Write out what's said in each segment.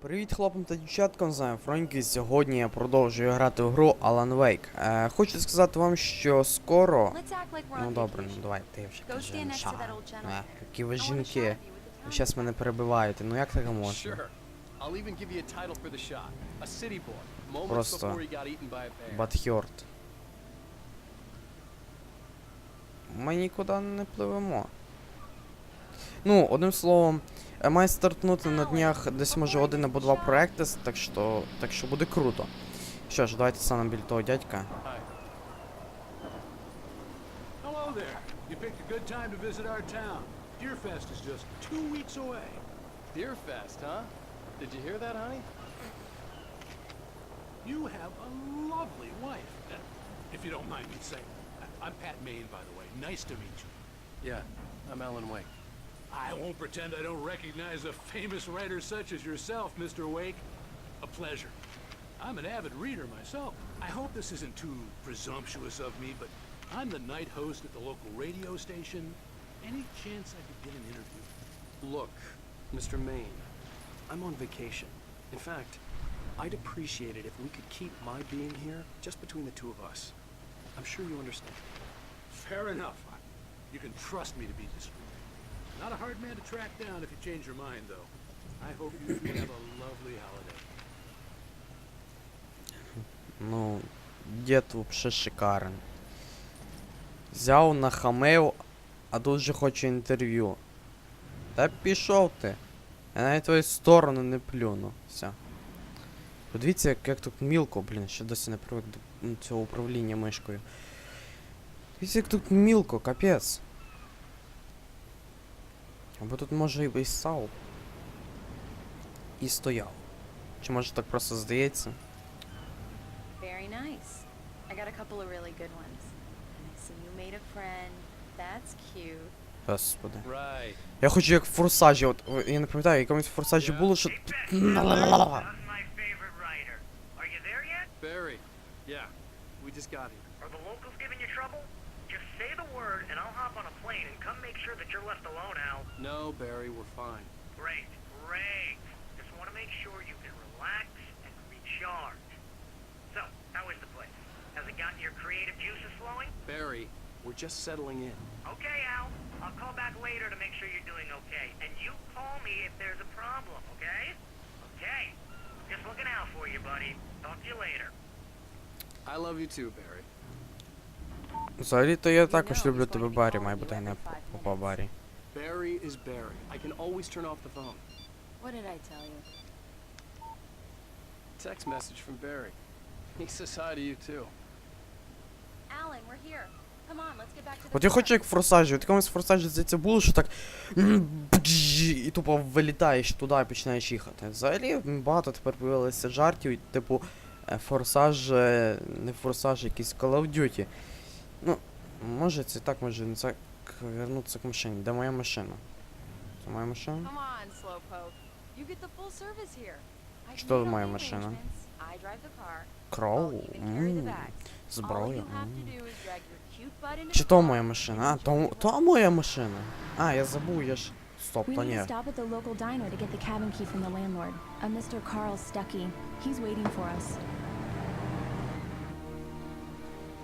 Привіт хлопцям та дівчаткам, з вами Фроньки. Сьогодні я продовжую грати в гру Alan Wake. Е, хочу сказати вам, що скоро. Ну добре, ну давай, ти вже stand ну. Е, які ви жінки. Ви зараз мене перебиваєте, ну як таке можна? Просто. Батхьорт. Ми нікуди не пливемо. Ну, одним словом, має стартнути на днях десь може один або два проекти, так що, так що буде круто. Що ж, давайте станемо біля того дядька. You have a lovely wife. Uh, If you don't mind me saying. I'm Pat Maine, by the way. Nice to meet you. Yeah, I'm Alan Wake. I won't pretend I don't recognize a famous writer such as yourself, Mr. Wake. A pleasure. I'm an avid reader myself. I hope this isn't too presumptuous of me, but I'm the night host at the local radio station. Any chance I could get an interview? Look, Mr. Maine, I'm on vacation. In fact, I'd appreciate it if we could keep my being here just between the two of us. I'm sure you understand. Fair enough. You can trust me to be discreet. Not a hard man to track down if you change your mind, though. I hope you have a lovely holiday. Ну, дід вообще шикарен. Взяв, нахамив, а тут же хоче інтерв'ю. Та пішов ти. Я навіть твою сторону не плюну. Все. Подивіться, як, як тут мілко, блін, ще досі не привик до цього управління мишкою. Дивіться, як тут мілко, капець. Або тут може і став. І стояв. Чи може так просто здається? Very nice. I got a couple of really good ones. And I see you made a friend. That's cute. Господи. Right. Я хочу як в форсажі, от я не пам'ятаю, в якомусь форсажі було, що. That's sure that you're left alone, Al. No, Barry, we're fine. Great, great. Just want to make sure you can relax and recharge. So, how is the place? Has it gotten your creative juices flowing? Barry, we're just settling in. Okay, Al. I'll call back later to make sure you're doing okay. And you call me if there's a problem, okay? Okay. Just looking out for you, buddy. Talk to you later. I love you too, Barry. Взагалі-то я також люблю тебе, calling має бути не попа minutes. Barry is Barry. I can always turn off the phone. What did I tell you? Text message from Barry. He says hi to you too. Alan, we're here. Come on, let's get back to the От я хочу як в форсажі, от якомусь форсажі здається було, що так. І тупо вилітаєш туди і починаєш їхати. Взагалі багато тепер появилося жартів, типу форсаж, е, не форсаж, якийсь Call of Duty. Ну, може це так, може не так вернутися к машині. Де моя машина? Це моя машина? Что моя машина? Кроу. Зброя. Чи то моя машина? А, то, то моя машина. А, я забув, я ж. Стоп, то ні.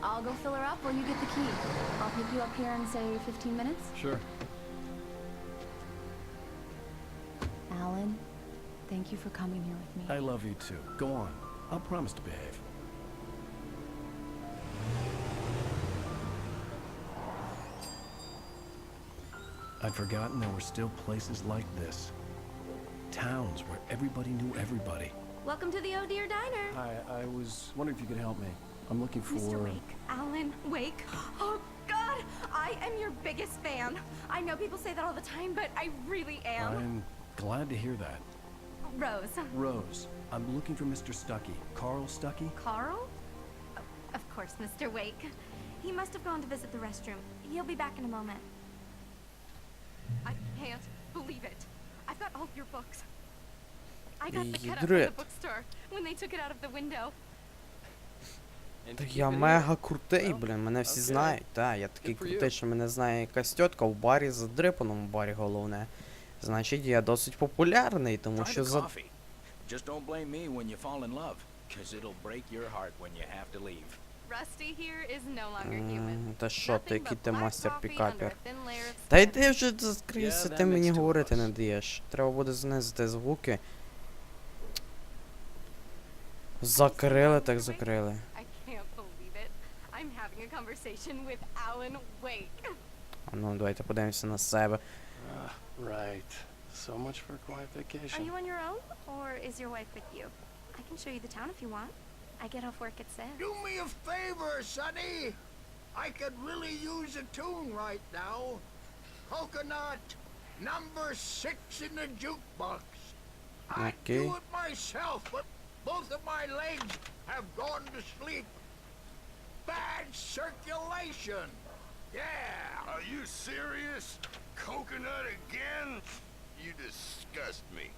I'll go fill her up while you get the key. I'll pick you up here in, say, 15 minutes. Sure. Alan, thank you for coming here with me. I love you too. Go on. I'll promise to behave. I'd forgotten there were still places like this. Towns where everybody knew everybody. Welcome to the Oh Dear Diner. Hi, I was wondering if you could help me. I'm looking for... Mr. Wake. Alan Wake. Oh, God! I am your biggest fan. I know people say that all the time, but I really am. I'm glad to hear that. Rose. Rose. I'm looking for Mr. Stuckey. Carl Stuckey? Carl? Of course, Mr. Wake. He must have gone to visit the restroom. He'll be back in a moment. I can't believe it. I've got all your books. I got the cutout from the bookstore when they took it out of the window. Так я мега крутий, блін, мене всі знають. Так, я такий крутий, що мене знає якась тітка в барі, задрипаному барі головне. Значить, я досить популярний, тому що за. Just don't blame me when you fall in love, because it'll break your heart when you have to leave. Rusty here is no longer human. Та що ти, який ти мастер пікапер? Та йди вже закрийся, ти мені говорити не даєш. Треба буде знизити звуки. Закрили, так закрили. I'm having a conversation with Alan Wake. А ну, давайте подивимося на себе. Ah, right. So much for a quiet Are vacation. you on your own, or is your wife with you? I can show you the town if you want. I get off work at six. Do me a favor, Sonny. I could really use a tune right now. Coconut, number six in the jukebox. I'd Okay. do it myself, but both of my legs have gone to sleep. bad circulation. Yeah. Are you serious? Coconut again? You disgust me.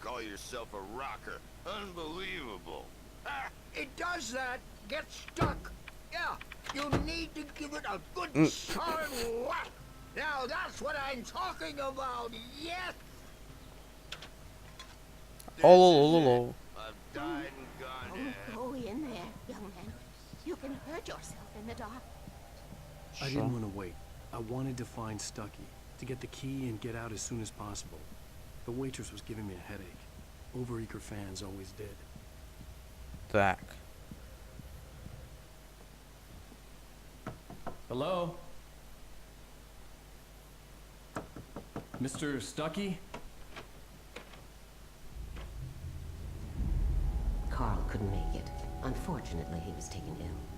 Call yourself a rocker. Unbelievable. It does that. Get stuck. Yeah, you need to give it a good solid whack. Now that's what I'm talking about. Yes. Oh, oh. You can hurt yourself in the dark. I Що? didn't want to wait. I wanted to find Stucky, to get the key and get out as soon as possible. The waitress was giving me a headache. Overeager fans always did. Так. Hello? Mr. Stucky? Carl couldn't make it. Unfortunately, he was taken ill.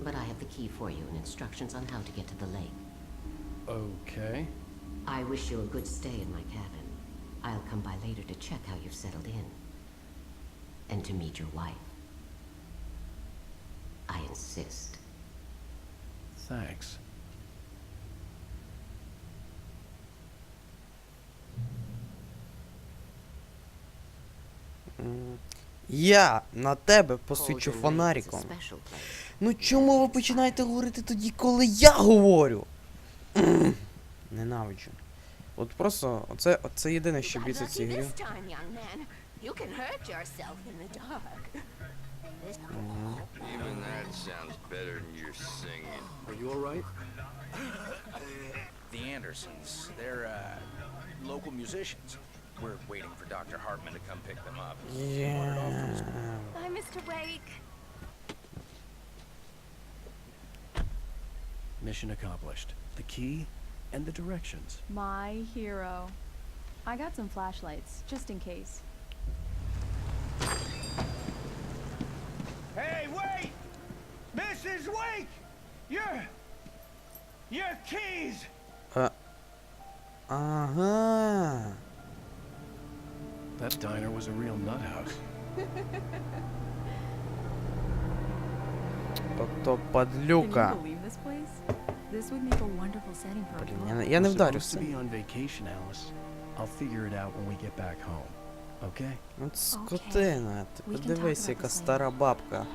But I have the key for you and instructions on how to get to the lake. Okay. I wish you a good stay in my cabin. I'll come by later to check how you've settled in. And to meet your wife. I insist. Thanks. М, Я на тебе посвічу Cauldron Lake is a фонариком. Ну чому ви починаєте говорити тоді, коли я говорю? Ненавиджу. От просто, оце, оце єдине, що бісить цій грі. Even that sounds better than your singing. Are you alright? The Andersons, they're, uh, local musicians. We're waiting for Dr. Hartman to come pick them up. Yeah. Bye, Mr. Wake. Mission accomplished. The key and the directions. My hero. I got some flashlights, just in case. Hey, wait! Mrs. Wake! Your... Your keys! Ага. That diner was a real nut house. Тобто Can падлюка. you believe This place? This would make a wonderful setting for a Блін, book. я, не- я не We're вдарю supposed to be все. on vacation, Alice. I'll figure it out when we get back home. Okay? От скотина, ти We can подивись, talk about яка this стара бабка.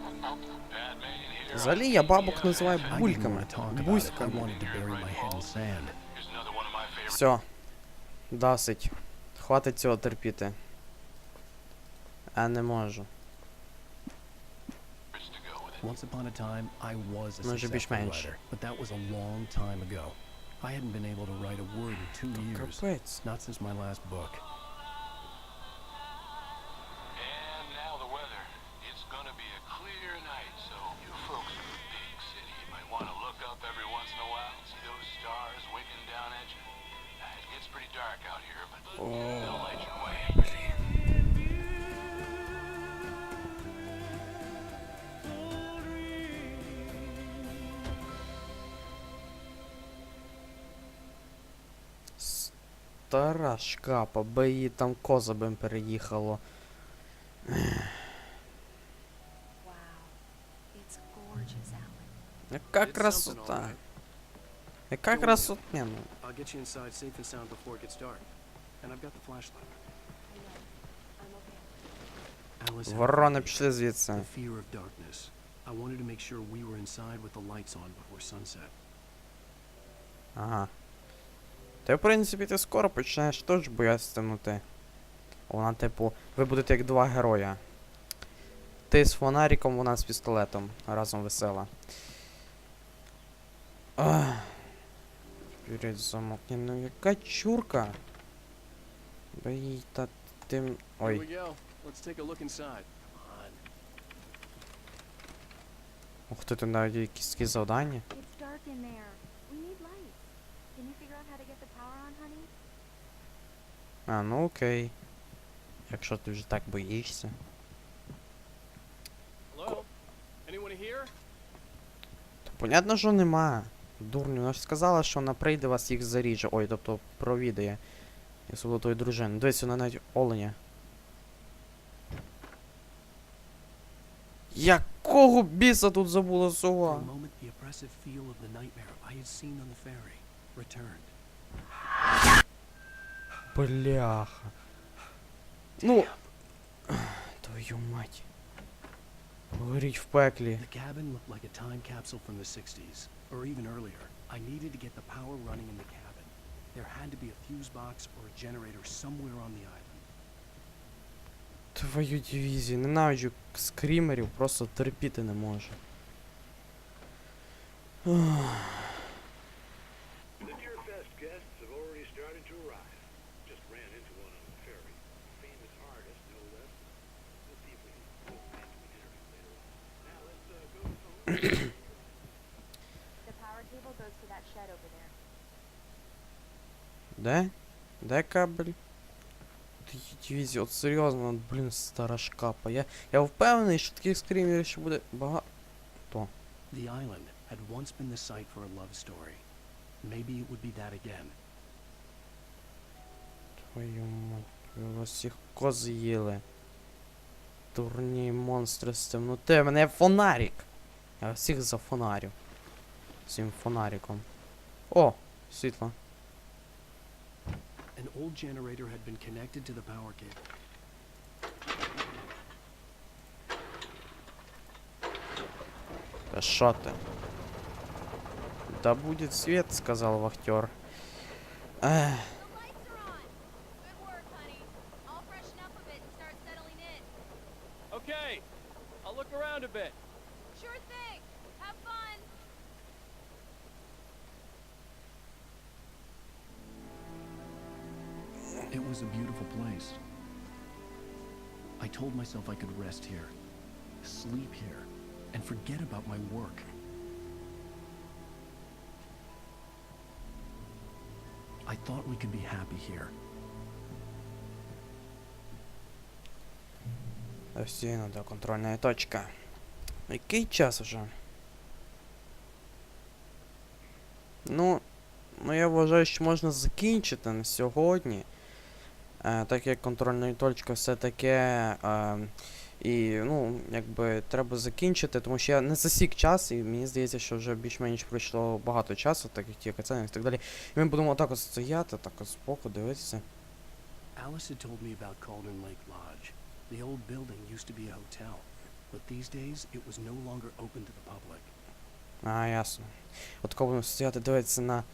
Взагалі я бабок називаю I didn't бульками. want to talk about it. I Бузьками. wanted to bury my head in sand. Все. Досить. Хватить цього терпіти. Я не можу. Once upon a time, I was a successful writer, but that was a long time ago. I hadn't been able to write a word in two years, not since my last book. Стара шкапа, би її там козабим переїхало. Wow. It's gorgeous, Alan. Яка It's something, красота. alright. Яка Don't worry. красота. Ні, ну. I'll get you inside safe and sound before it gets dark. And I've got the flashlight. I know. I'm okay. Alice, had Ворони me. пішли звідси. The fear of darkness. I wanted to make sure we were inside with the lights on before sunset. Ага. Та в принципі ти скоро починаєш теж боятися темноти. Вона, типу, ви будете як два героя. Ти з фонариком, вона з пістолетом. Разом весела. Ах. Вперед замок. Ну яка чурка? Да їй та тим. Ой. Ух ти, тут навіть якісь такі завдання. It's dark in there. We need light. Can you figure out how to get the power on, honey? А, ну окей. Якщо ти вже так боїшся. Hello? Anyone here? То понятно, що нема. Дурню, вона ж сказала, що вона прийде вас їх заріже. Ой, тобто провідає. Особливо тої дружини. Дивись, вона навіть оленя. Якого біса тут забула сова? returned. Бляха. Ну. Твою мать. Горіть в пеклі. The cabin looked like a time capsule from the 60s, or even earlier. I needed to get the power running in the cabin. There had to be a fuse box or a generator somewhere on the island. Твою дивізію, ненавиджу скрімерів, просто терпіти не можу. Ох. The Deerfest guests have already started to arrive. Just ran into one on the ferry. Famous artist, no less. We'll see if we can pull him into an interview later on. Now let's uh, go to some... The power cable goes to that shed over there. Де? Де кабель? Дивізія, от серйозно, от, блін, стара шкапа. Я, я впевнений, що таких скрімерів ще буде багато. The island had once been the site for a love story. Maybe it would be that again. Твою мать, ви вас всіх кози їли. Дурні монстри з темноти. У мене фонарик. Я всіх зафонарю. цим фонариком. О, світло. An old generator had been connected to the power cable. Да шо ты? Да будет свет, сказал вахтер. Эх. Okay, I'll look around a bit. Sure thing. Have fun. It was a beautiful place. I told myself I could rest here, sleep here, and forget about my work. I thought we could be happy here. Постійно до контрольної точки. Який час уже? Ну, ну я вважаю, що можна закінчити на сьогодні. Е, так як контрольна точка все таке. Е, і, ну, якби треба закінчити, тому що я не засік час, і мені здається, що вже більш-менш пройшло багато часу, так як ті кацани і так далі. І ми будемо отак от стояти, так от збоку дивитися. Alice had told me about Cauldron Lake Lodge. The old building used to be a hotel, but these days it was no longer open to the public. А, ясно. От коли будемо стояти, дивитися на,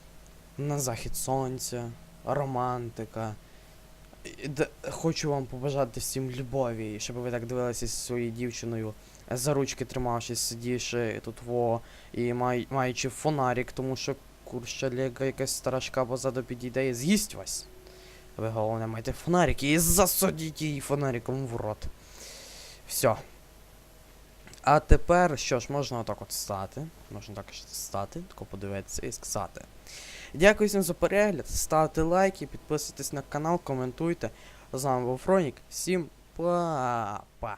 на захід сонця, романтика. Хочу вам побажати всім любові, щоб ви так дивилися зі своєю дівчиною, за ручки тримавшись, сидівши тут во, і май, маючи фонарик, тому що курщаліга якась стара шкафа позаду підійде і з'їсть вас. Ви головне майте фонарик і засадіть її фонариком в рот. Все. А тепер, що ж, можна отак от стати. Можна так стати, тако подивитися і сказати. Дякую всім за перегляд. Ставте лайки, підписуйтесь на канал, коментуйте. З вами був Фронік. Всім па-па.